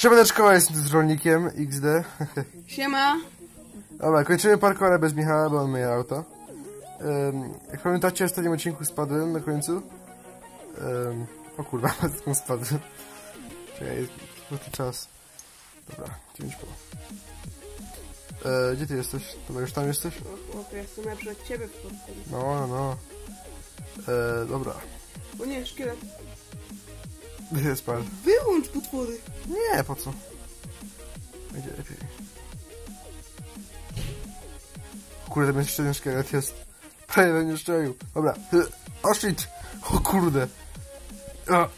Siemaneczko, jestem z rolnikiem XD. Siema. Dobra, kończymy parkourę bez Michała, bo on myje auto. Um, jak pamiętacie, w ostatnim odcinku spadłem na końcu. Um, o kurwa, skąd spadłem? Czekaj, krótki czas. Dobra, 9 po. E, gdzie ty jesteś? Dobra, już tam jesteś? O chłopie, jestem lepszy od ciebie w. No, no, no. E, dobra. O nie, szkielet. Gdzie spadł? Wyłącz potwory. Nie, po co? Będzie lepiej. Kurde, ten jeszcze jeden szkielet jest. Prawie będzie strzelił. Dobra. O shit! O kurde! O.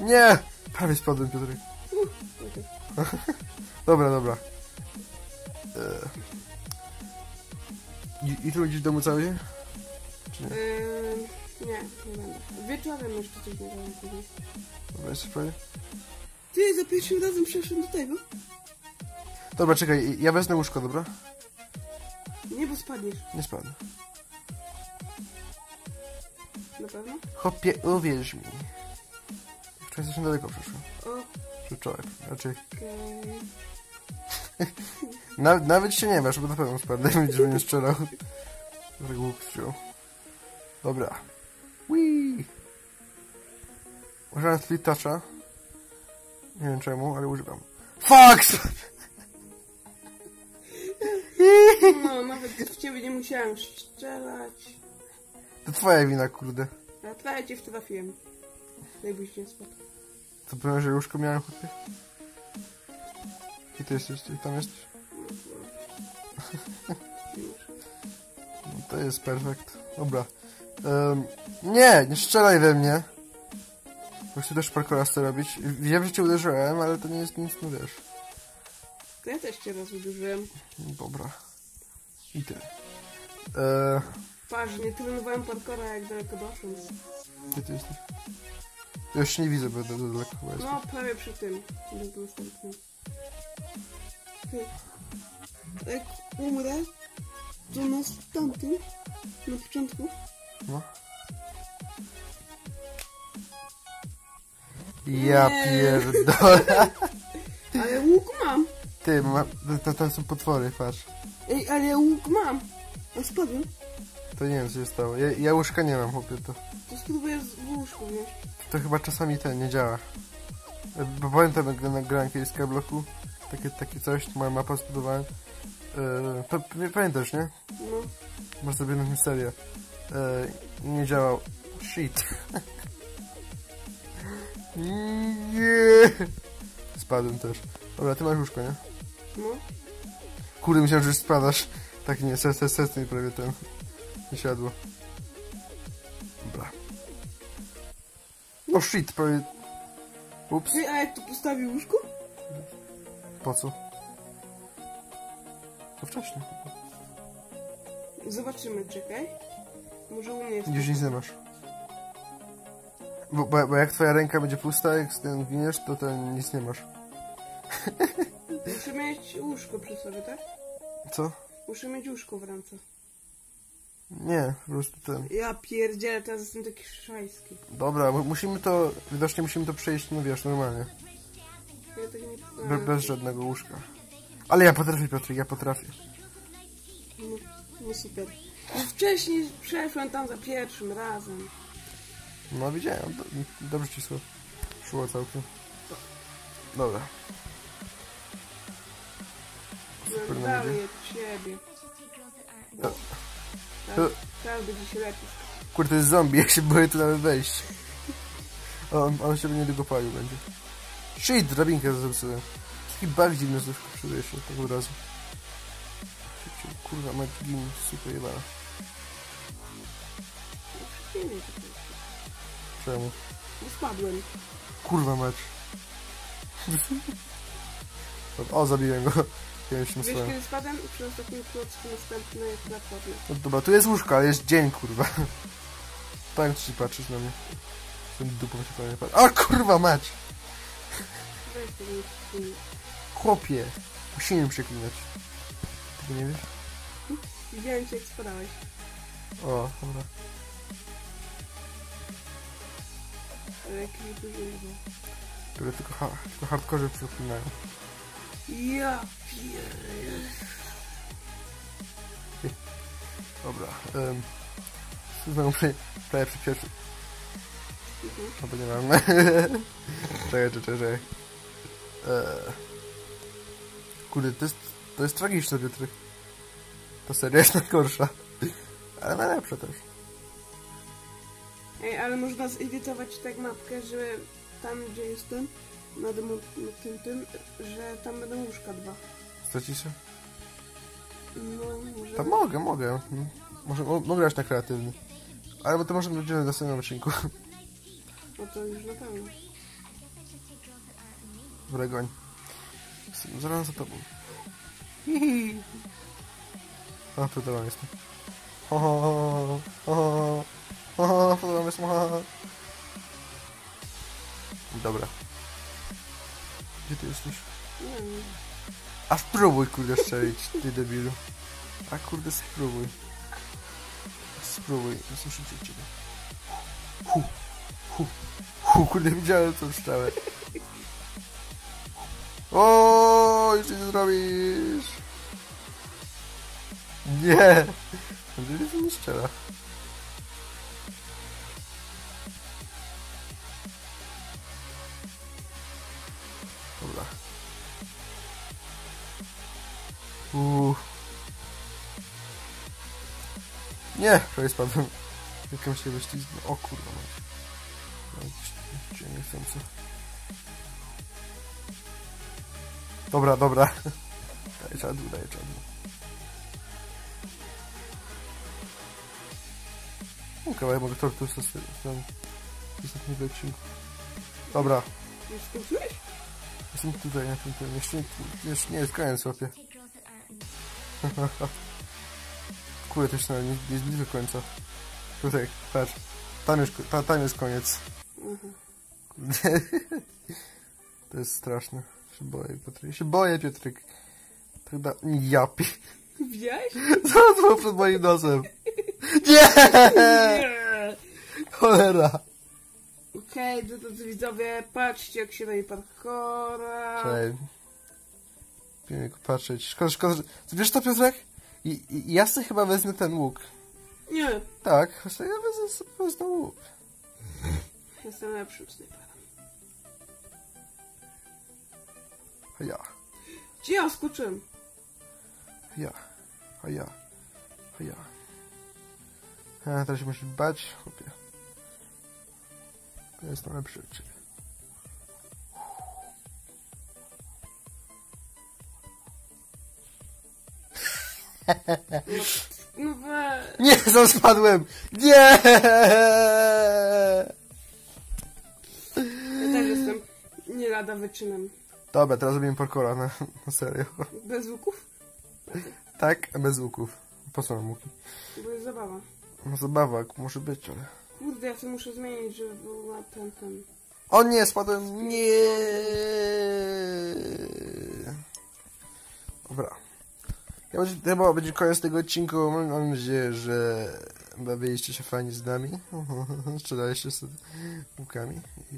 Nie! Prawie spadłem, Piotrek. Dobra, dobra. E... I, I tu będziesz w domu cały dzień? Czy nie? Ehm, nie, nie będę. Wieczorem jeszcze coś nie będę później. Dobra, jesteś prawie? Ty, za pierwszym razem przeszłem do tego. Dobra, czekaj, ja wezmę łóżko, dobra? Nie, bo spadniesz. Nie spadnę. Na pewno? Hopie, uwierz mi. Wczoraj jesteśmy daleko przyszłem. Okej. Czy wczoraj, raczej. Nawet, nawet się nie masz, bo na pewno spadnę, będziesz mnie strzelał. Tak łuk wziął. Dobra. Używam split toucha. Nie wiem czemu, ale używam. Fuck! No, nawet w ciebie nie musiałem strzelać. To twoja wina, kurde. A twoja cię trafiłem. Jakbyś nie spadł. To powiem, że łóżko miałem chłopie. I ty jesteś, ty tam jesteś? No, to jest perfekt. Dobra. Em, nie, nie strzelaj we mnie. Bo chcę też parkoura chcę robić. Wiem, że cię uderzyłem, ale to nie jest nic, no wiesz. Ja też cię raz uderzyłem. Dobra. I ty. E, Patrz, nie trenowałem parkora jak daleko doszłem. gdzie ty jesteś? Ja już nie widzę, bo daleko chyba jest. No, prawie przy tym. Następnym. Ty. Jak umrę, to na tamtym, na początku, No. Ja Nie. pierdolę. ale łuk mam. Ty, ma, to, to są potwory, patrz. Ej, ale ja łuk mam. A spadłem. To nie wiem, co się stało. Ja, ja łóżka nie mam, chłopie, to, To spróbuję z w łóżku, wiesz. to chyba czasami ten nie działa. E, Bo pamiętam, jak gra- grałem kiedyś z takie, takie coś, moja mapa zbudowałem. E, pa- pamiętasz, nie? No. Masz sobie na serię. E, i nie działał. Shit. nie. Spadłem też. Dobra, ty masz łóżko, nie? No. Kurde, myślałem, że już spadasz. Tak nie, serce, serce mi prawie ten nie siadło. Dobra. O shit, prawie... Ups, Ty, a jak tu postawił łóżko? po co? To wcześniej. Zobaczymy, czekaj. Może u mnie jest. Gdzieś nic nie masz. Bo, bo, bo jak twoja ręka będzie pusta, jak tym giniesz, to ten nic nie masz. Muszę mieć łóżko przy sobie, tak? Co? Muszę mieć łóżko w ręce. Nie, po prostu ten. Ja pierdzielę, teraz jestem taki szajski. Dobra, mu- musimy to, widocznie musimy to przejść, no wiesz, normalnie. Ja nie Be, bez żadnego łóżka. Ale ja potrafię, Piotrek, ja potrafię. No, no super. Wcześniej przeszłem tam za pierwszym razem. No widziałem, do, dobrze ci szło. Szło całkiem. Dobra. Super, No no będzie. od siebie. To- Tak, teraz będzie się lepiej. Kurde, to jest zombie, ja się boję tu nawet wejść. On, on się niedługo palił będzie. Shit, drabinkę zepsułem. Taki bug dziwny znów czuję się tak od razu. Kurwa, ma gin, super jebana. Nie Czemu? Bo spadłem. Kurwa mecz. o, zabiłem go. Jakimś Wiesz, słowem. kiedy spadłem i przy ostatnim klocku następny platformy. No dobra, tu jest łóżko, ale jest dzień, kurwa. Tak ci patrzysz na mnie. Tym dupą się pewnie patrzy. A kurwa mać! Chłopie! Musimy przeklinać. Ty nie wiesz? Widziałem cię jak spadałeś. O, dobra. Ale jakiś duży nie był. które tylko, ha, tylko hardcore przypominają. Ja pierdolę. Dobra. Um, znowu prawie, prawie przy pierwszy. Mhm. Albo nie mam. czekaj, czekaj, czekaj. Eee. Kurde, to jest, to jest tragiczne, Piotrek. Ta seria jest najgorsza. Ale najlepsza też. Ej, ale można zedytować tak mapkę, że tam gdzie jestem, demo, na tym, tym, że tam będą łóżka dwa. Stracisz się? No, może... To mogę, mogę. Może, mo- mogę grać na kreatywny. Ale bo to może będziemy w następnym odcinku. No to już na pewno. Dobra, goń. Zaraz za tobą. Hihi. A, tu tobą jestem. Ho, ho, ho, ho, ho. Dobra. Gdzie ty jesteś? Wiem. A spróbuj, kurde, strzelić, ty debilu. A kurde, spróbuj. Spróbuj, jestem szybciej od ciebie. Hu, hu, hu, kurde, widziałem tą strzałę. O, już nie zrobisz. Nie. Andrzej nie strzela. Uuu. Nie, prawie spadłem. Ja się wyślizgnę. O kurwa. No, gdzie nie chcący. Dobra, dobra. Daj czadu, daj czadu. No, kawałek mogę to tu w ostatnim odcinku. Dobra, Już skończyłeś? jestem tutaj na tym tym. Jeszcze, jeszcze nie jest koniec, łapie. Kurde, to jeszcze nawet nie, nie jest blisko końca. Tutaj, patrz. Tam już, ta, tam jest koniec. Mhm. Kurde. To jest straszne. Się boję, Piotrek. Się boję, Piotrek. Tak da... Ja pi... Widziałeś? To było przed moim nosem? Nie! Nie! Cholera! Okej, okay, drodzy widzowie, patrzcie jak się daje. Czekaj. Wiem jak patrzeć. Szkoda, szkoda, że... Wiesz co, Piotrek? I, i, ja sobie chyba wezmę ten łuk. Nie, Tak, ja wezmę, sobie wezmę łuk. jestem lepszym snajperem. A ja, Gdzie ja skoczyłem? a ja, a ja, a ja. A teraz się musisz bać, chłopie. Ja jestem lepszy od ciebie. No we... Nie, sam spadłem! Nie! Ja też jestem nie lada wyczynem. Dobra, teraz zrobimy parkoura na, na serio. Bez łuków? Tak, bez łuków. Po co nam łuki? Bo jest zabawa. No zabawa może być, ale... Kurde, ja sobie muszę zmienić, żeby był na ten, ten. O nie, spadłem! Nie! Dobra. Ja może, chyba będzie koniec tego odcinka. Mam nadzieję, że bawiliście się fajnie z nami. Strzelaliście z łukami i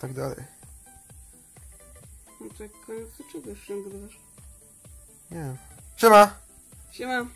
tak dalej. No to jak koniec do czego jeszcze nagrywasz? Nie. Siema! Siema!